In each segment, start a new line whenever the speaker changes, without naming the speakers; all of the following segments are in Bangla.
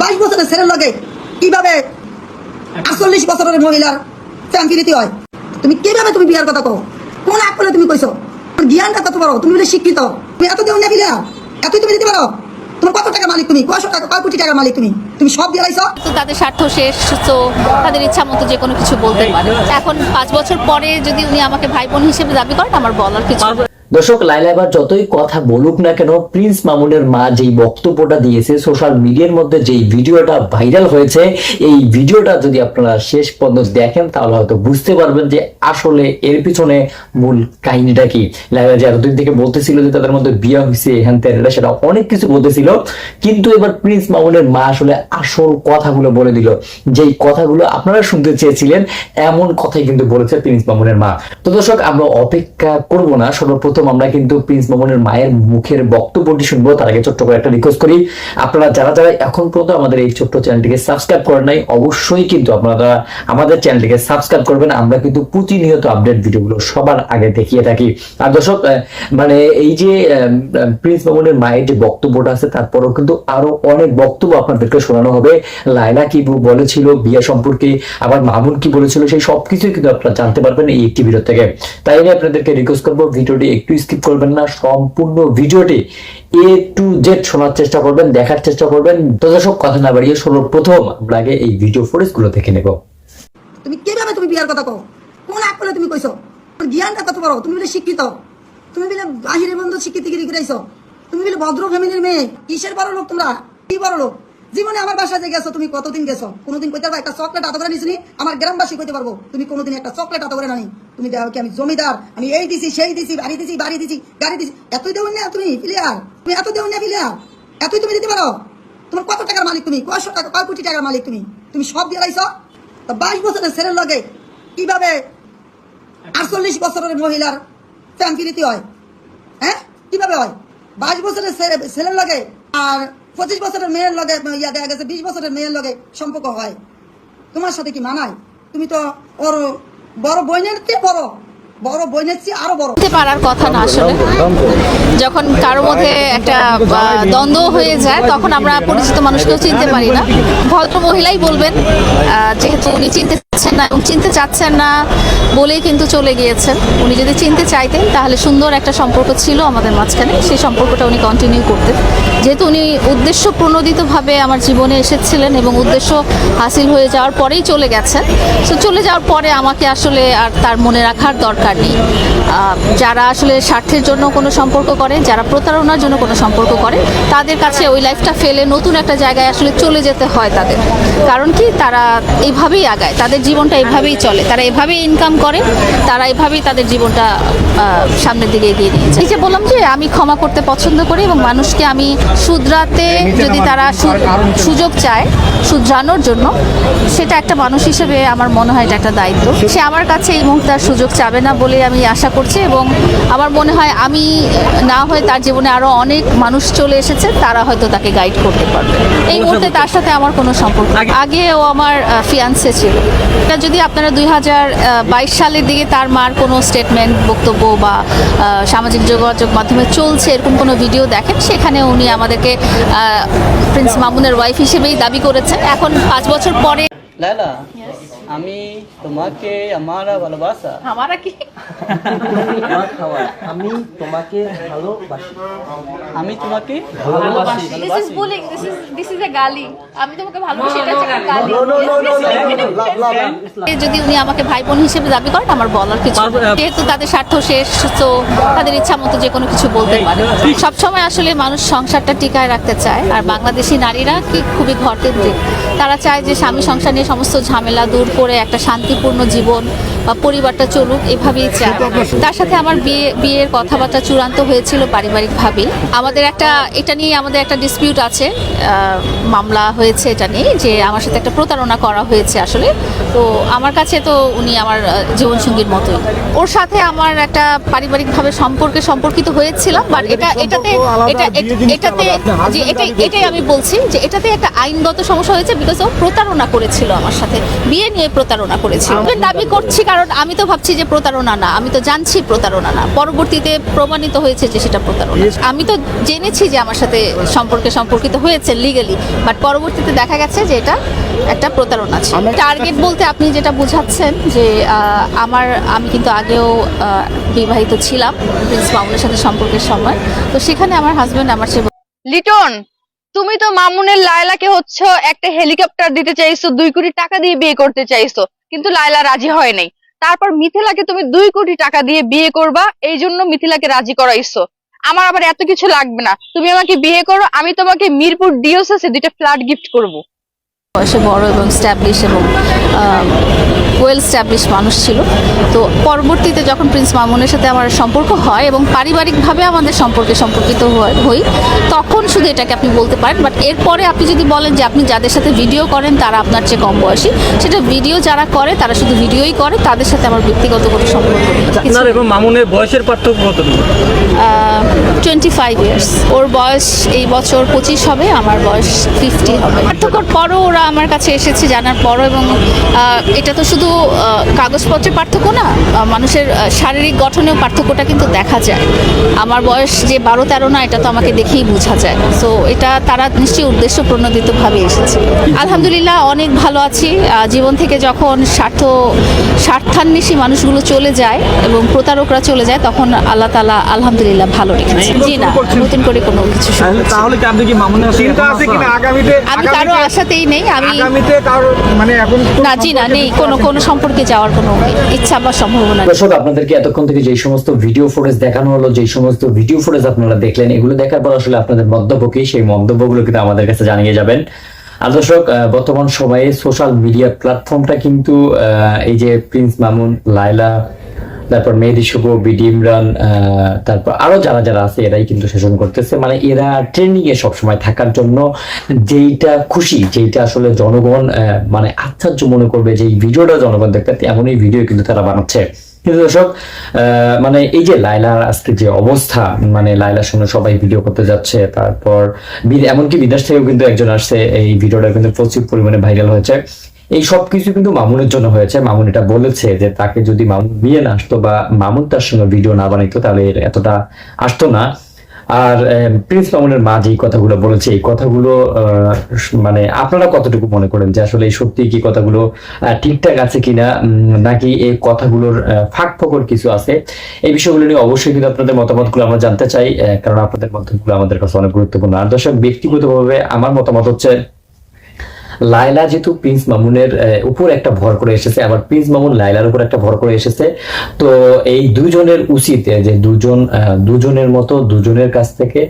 বাইশ বছরের ছেলের লগে কীভাবে আটচল্লিশ বছরের মহিলার ফ্যামিলিতে হয়? তুমি কীভাবে তুমি বিয়ার কথা কো কোন আকলে তুমি কইছো? তোমার জ্ঞানটা কত বড়? তুমি বলে শিক্ষিত। তুমি এত দেও না এতই তুমি দিতে পারো? তোমার কত টাকা মালিক তুমি? কয়শো টাকা, কয় কোটি টাকার মালিক তুমি? তুমি সব দিয়ে লাইছো?
তো তাদের স্বার্থ শেষ, তো তাদের ইচ্ছা মতো যে কোনো কিছু বলতে পারে। এখন পাঁচ বছর পরে যদি উনি আমাকে ভাই বোন হিসেবে দাবি করেন, আমার বলার কিছু।
দর্শক লাইলা এবার যতই কথা বলুক না কেন প্রিন্স মামুনের মা যেই বক্তব্যটা দিয়েছে সোশ্যাল মিডিয়ার মধ্যে যেই ভিডিওটা ভাইরাল হয়েছে এই ভিডিওটা যদি আপনারা শেষ পর্যন্ত দেখেন তাহলে হয়তো বুঝতে পারবেন যে আসলে এর পিছনে মূল কাহিনীটা কি। লাইলা যে এতদিন থেকে বলতেছিল যে তাদের মধ্যে বিয়ে হয়েছে ত্যান, এটা সেটা অনেক কিছু বলতেছিল। কিন্তু এবার প্রিন্স মামুনের মা আসলে আসল কথাগুলো বলে দিল। যেই কথাগুলো আপনারা শুনতে চেয়েছিলেন এমন কথাই কিন্তু বলেছে প্রিন্স মামুনের মা। তো দর্শক আমরা অপেক্ষা করব না। সর্বপ্রথম আমরা কিন্তু প্রিন্স মামুনের মায়ের মুখের বক্তব্যটি শুনব। তার আগে ছোট্ট করে একটা রিকোয়েস্ট করি। আপনারা যারা যারা এখন পর্যন্ত আমাদের এই ছোট্ট চ্যানেলটিকে সাবস্ক্রাইব করেন নাই, অবশ্যই কিন্তু আপনারা আমাদের চ্যানেলটিকে সাবস্ক্রাইব করবেন, আমরা কিন্তু প্রতিনিয়ত আপডেট ভিডিওগুলো সবার আগে দেখিয়ে থাকি। আর দর্শক মানে এই যে প্রিন্স মামুনের মায়ের যে বক্তব্যটা আছে, তারপরেও কিন্তু আরও অনেক বক্তব্য আপনাদেরকে শোনানো হবে। লাইলা কি বলেছিল, বিয়ে সম্পর্কে, আবার মামুন কি বলেছিল, সেই সবকিছুই কিন্তু আপনারা জানতে পারবেন এই একটি ভিডিও থেকে। তাই আমি আপনাদেরকে রিকোয়েস্ট করব, ভিডিওটি একটু স্কিপ করবেন না, সম্পূর্ণ ভিডিওটি এ টু জেড শোনার চেষ্টা করবেন, দেখার চেষ্টা করবেন। তো দর্শক, কথা না বাড়িয়ে সর্বপ্রথম আমরা আগে এই ভিডিও ফুটেজগুলো দেখে নেব।
তুমি কীভাবে তুমি বিয়ার কথা কো কোন আকলে তুমি কইছো? জ্ঞানটা কত বড়, তুমি বলে শিক্ষিত। তুমি বলে বাহিরে বন্ধু শিক্ষিত গিরি ঘুরাইছো তুমি বলে ভদ্র ফ্যামিলির মেয়ে, কিসের বড় লোক তোমরা? কি বড় লোক জীবনে আমার বাসায় যে গেছো, তুমি কতদিন গেছো? কোনোদিন কইতে পারবা, একটা চকলেট আত করে নিছিনি আমার গ্রামবাসী কইতে পারব, তুমি কোনোদিন একটা চকলেট আত করে নানি তুমি দেখো কি, আমি জমিদার, আমি এই দিছি, সেই দিছি, বাড়ি দিছি বাড়ি দিছি, গাড়ি দিছি। এতই দেও না তুমি প্লেয়ার তুমি এত দেও না প্লেয়ার এতই তুমি দিতে পারো? তোমার কত টাকার মালিক তুমি? কয়শো টাকা, কয় কোটি টাকার মালিক তুমি? তুমি সব দিয়ে লাইছো? তা বাইশ বছরের ছেলের লগে কীভাবে আটচল্লিশ বছরের মহিলার ফ্যামিলিতে হয়? হ্যাঁ? কীভাবে হয়? বাইশ বছরের ছেলে- ছেলের লগে আর পঁচিশ বছরের মেয়ের লগে ইয়া দেখা গেছে, বিশ বছরের মেয়ের লগে সম্পর্ক হয়। তোমার সাথে কি মানায়? তুমি তো ওর বড় বইনের চেয়ে বড়। বড় চেয়ে
আরও পারার কথা না আসলে যখন কারোর মধ্যে একটা দ্বন্দ্ব হয়ে যায়, তখন আমরা পরিচিত মানুষকেও চিনতে পারি না। ভদ্র মহিলাই বলবেন যেহেতু উনি চিনতে চাচ্ছেন না এবং চিনতে চাচ্ছেন না বলেই কিন্তু চলে গিয়েছেন। উনি যদি চিনতে চাইতেন, তাহলে সুন্দর একটা সম্পর্ক ছিল আমাদের মাঝখানে। সেই সম্পর্কটা উনি কন্টিনিউ করতেন। যেহেতু উনি উদ্দেশ্য প্রণোদিতভাবে আমার জীবনে এসেছিলেন এবং উদ্দেশ্য হাসিল হয়ে যাওয়ার পরেই চলে গেছেন। তো চলে যাওয়ার পরে আমাকে আসলে আর তার মনে রাখার দরকার নেই। যারা আসলে স্বার্থের জন্য কোনো সম্পর্ক করে, যারা প্রতারণার জন্য কোনো সম্পর্ক করে, তাদের কাছে ওই লাইফটা ফেলে নতুন একটা জায়গায় আসলে চলে যেতে হয় তাদের। কারণ কি? তারা এইভাবেই আগায়। তাদের জীবনটা এভাবেই চলে। তারা এভাবেই ইনকাম করে তারা এভাবেই তাদের জীবনটা সামনের দিকে এগিয়ে নিয়েছে। এই যে বললাম যে আমি ক্ষমা করতে পছন্দ করি এবং মানুষকে আমি শুধরাতে যদি তারা সুযোগ চায় শুধরানোর জন্য সেটা একটা মানুষ হিসেবে আমার মনে হয় এটা একটা দায়িত্ব। সে আমার কাছে এই মুহূর্তে আর সুযোগ চাবে না বলে আমি আশা করছি এবং আমার মনে হয় আমি না হয়ে তার জীবনে আরও অনেক মানুষ চলে এসেছে তারা হয়তো তাকে গাইড করতে পারবে। এই মুহূর্তে তার সাথে আমার কোনো সম্পর্ক। আগে ও আমার ফিয়ান্সে ছিল। এটা যদি আপনারা দুই হাজার বাইশ সালের দিকে তার মার কোনো স্টেটমেন্ট বক্তব্য বা সামাজিক যোগাযোগ মাধ্যমে চলছে এরকম কোনো ভিডিও দেখেন, সেখানে উনি আমাদেরকে প্রিন্স মামুনের ওয়াইফ হিসেবেই দাবি করেছেন। এখন পাঁচ বছর পরে
লাইলা আমি তোমাকে আমার ভালোবাসা
আমারা কি
আমার আমি তোমাকে ভালোবাসি
আমি তোমাকে
ভালোবাসি
this is bullying this is this is a গালি আমি তোমাকে ভালোবাসি এটা হচ্ছে গালি. যদি উনি আমাকে ভাই বোন হিসেবে দাবি করেন আমার বলার কিছু নেই। যেহেতু তাদের স্বার্থ শেষ তো তাদের ইচ্ছা মতো যে কোনো কিছু বলতে পারে সবসময় আসলে মানুষ সংসারটা টিকায় রাখতে চায় আর বাংলাদেশি নারীরা কি খুবই ঘরকেন্দ্রিক তারা চায় যে স্বামী সংসার নিয়ে সমস্ত ঝামেলা দূর করে একটা শান্তিপূর্ণ জীবন পরিবারটা চলুক এভাবেই চায় তার সাথে আমার বিয়ে বিয়ের কথাবার্তা চূড়ান্ত হয়েছিল পারিবারিকভাবেই। আমাদের একটা এটা নিয়ে আমাদের একটা ডিসপিউট আছে মামলা হয়েছে এটা নিয়ে যে আমার সাথে একটা প্রতারণা করা হয়েছে আসলে। তো আমার কাছে তো উনি আমার জীবনসঙ্গীর মতোই। ওর সাথে আমার একটা পারিবারিকভাবে সম্পর্কে সম্পর্কিত হয়েছিলাম বাট এটা এটাতে এটা এটাতে যে এটাই এটাই আমি বলছি যে এটাতে একটা আইনগত সমস্যা হয়েছে বিকজ ও প্রতারণা করেছিল আমার সাথে বিয়ে নিয়ে প্রতারণা করেছিল। দাবি করছি কারণ আমি তো ভাবছি যে প্রতারণা না আমি তো জানছি প্রতারণা না। পরবর্তীতে প্রমাণিত হয়েছে যে সেটা প্রতারণা। আমি তো জেনেছি যে আমার সাথে সম্পর্কে সম্পর্কিত হয়েছে লিগালি বাট পরবর্তীতে দেখা গেছে যে এটা একটা প্রতারণা ছিল। টার্গেট বলতে আপনি যেটা বোঝাচ্ছেন যে আহ, আমার আমি কিন্তু আগেও আহ, বিবাহিত ছিলাম প্রিন্স মামুনের সাথে সম্পর্কের সময়। তো সেখানে আমার হাজবেন্ড আমার চেয়ে
লিটন তুমি তো মামুনের লায়লাকে হচ্ছে একটা হেলিকপ্টার দিতে চাইছো দুই কোটি টাকা দিয়ে বিয়ে করতে চাইছো কিন্তু লায়লা রাজি হয় নাই। তারপর মিথিলাকে তুমি দুই কোটি টাকা দিয়ে বিয়ে করবা, এই জন্য মিথিলাকে রাজি করাইছো। আমার আবার এত কিছু লাগবে না। তুমি আমাকে বিয়ে করো, আমি তোমাকে মিরপুর ডিওসেসে দুইটা ফ্ল্যাট গিফট করব।
বয়সে বড় এবং স্ট্যাবলিশ এবং ওয়েল স্ট্যাবলিশ মানুষ ছিল। তো পরবর্তীতে যখন প্রিন্স মামুনের সাথে আমার সম্পর্ক হয় এবং পারিবারিকভাবে আমাদের সম্পর্কে সম্পর্কিত হই তখন শুধু এটাকে আপনি বলতে পারেন। বাট এরপরে আপনি যদি বলেন যে আপনি যাদের সাথে ভিডিও করেন তারা আপনার চেয়ে কম বয়সী। সেটা ভিডিও যারা করে তারা শুধু ভিডিওই করে তাদের সাথে আমার ব্যক্তিগত কোনো সম্পর্ক
আপনার এবং মামুনের বয়সের পার্থক্য
টোয়েন্টি ফাইভ ইয়ার্স ওর বয়স এই বছর পঁচিশ হবে আমার বয়স ফিফটি হবে। পার্থক্যর পরও ওরা আমার কাছে এসেছে জানার পরও এবং এটা তো শুধু আহ, কাগজপত্রের পার্থক্য না মানুষের শারীরিক গঠনেও পার্থক্যটা কিন্তু দেখা যায়। আমার বয়স যে বারো তেরো না এটা তো আমাকে দেখেই বোঝা যায়। সো এটা তারা নিশ্চয়ই উদ্দেশ্য প্রণোদিতভাবে এসেছে। আলহামদুলিল্লাহ অনেক ভালো আছি। জীবন থেকে যখন স্বার্থ স্বার্থান্বেষী মানুষগুলো চলে যায় এবং প্রতারকরা চলে যায় তখন আল্লাহ তালা আলহামদুলিল্লাহ ভালো রেখেছে। জি না নতুন করে কোনো কিছু আমি
কারও
আশাতেই নেই আমি
আগামীতে কারও মানে এখন
না জি না নেই কোনো কোনো সম্পর্কে যাওয়ার কোনো ইচ্ছা বা সম্ভাবনা
দর্শক আপনাদেরকে এতক্ষণ থেকে যেই সমস্ত ভিডিও ফুটেজ দেখানো হলো যেই সমস্ত ভিডিও ফুটেজ আপনারা দেখলেন এগুলো দেখার পর আসলে আপনাদের মন্তব্য কি সেই মন্তব্যগুলো কিন্তু আমাদের কাছে জানিয়ে যাবেন। আর দর্শক আহ, বর্তমান সময়ে সোশ্যাল মিডিয়া প্ল্যাটফর্মটা কিন্তু আহ, এই যে প্রিন্স মামুন লাইলা তারপর মেহেদি শুভ, বিডি ইমরান তারপর আরও যারা যারা আছে এরাই কিন্তু শাসন করতেছে। মানে এরা ট্রেন্ডিং এ সবসময় থাকার জন্য যেইটা খুশি, যেইটা আসলে জনগণ মানে আশ্চর্য মনে করবে যে এই ভিডিওটা জনগণ দেখতে এমনই ভিডিও কিন্তু তারা বানাচ্ছে। কিন্তু দর্শক মানে এই যে লাইলার আজকে যে অবস্থা মানে লাইলার সঙ্গে সবাই ভিডিও করতে যাচ্ছে, তারপর এমনকি বিদেশ থেকেও কিন্তু একজন আসছে, এই ভিডিওটা কিন্তু প্রচুর পরিমাণে ভাইরাল হয়েছে। এই সব কিছু কিন্তু মামুনের জন্য হয়েছে। মামুন এটা বলেছে যে তাকে যদি মামুন বিয়ে না আসতো বা মামুন তার সঙ্গে ভিডিও না বানাইতো, তাহলে এতটা আসতো না। আর প্রিন্স মামুনের মা যে কথাগুলো বলেছে, এই কথাগুলো মানে আপনারা কতটুকু মনে করেন যে আসলে এই সত্যি কি কথাগুলো ঠিকঠাক আছে কিনা? নাকি এই কথাগুলোর ফাঁক ফোকর কিছু আছে? এই বিষয়গুলো নিয়ে অবশ্যই কিন্তু আপনাদের মতামতগুলো আমরা জানতে চাই কারণ আপনাদের মতামতগুলো আমাদের কাছে অনেক গুরুত্বপূর্ণ। আর দর্শক, ব্যক্তিগতভাবে আমার মতামত হচ্ছে লায়লা যেহেতু প্রিন্স মামুনের উপর একটা ভর করে এসেছে, আবার প্রিন্স মামুন লায়লার উপর একটা ভর করে এসেছে, তো এই দুজনের উচিত যে দুজন দুজনের মতো, দুজনের কাছ থেকে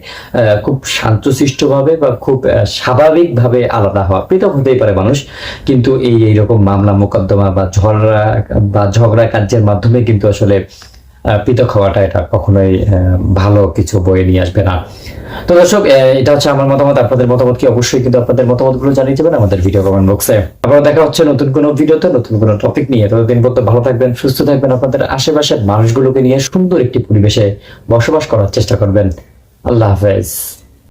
খুব শান্তশিষ্ট ভাবে বা খুব স্বাভাবিক ভাবে আলাদা হওয়া, পৃথক হতেই পারে মানুষ, কিন্তু এই এইরকম মামলা, মোকদ্দমা বা ঝগড়া বা ঝগড়া কার্যের মাধ্যমে কিন্তু আসলে পৃথক হওয়াটা এটা কখনোই ভালো কিছু বয়ে নিয়ে আসবে না। তো দর্শক এটা হচ্ছে আমার মতামত। আপনাদের মতামত কি? অবশ্যই কিন্তু আপনাদের মতামতগুলো জানিয়ে দেবেন আমাদের ভিডিও কমেন্ট বক্সে আবার দেখা হচ্ছে নতুন কোনো ভিডিওতে, নতুন কোনো টপিক নিয়ে। ততদিন পর্যন্ত ভালো থাকবেন, সুস্থ থাকবেন। আপনাদের আশেপাশের মানুষগুলোকে নিয়ে সুন্দর একটি পরিবেশে বসবাস করার চেষ্টা করবেন। আল্লাহ হাফেজ।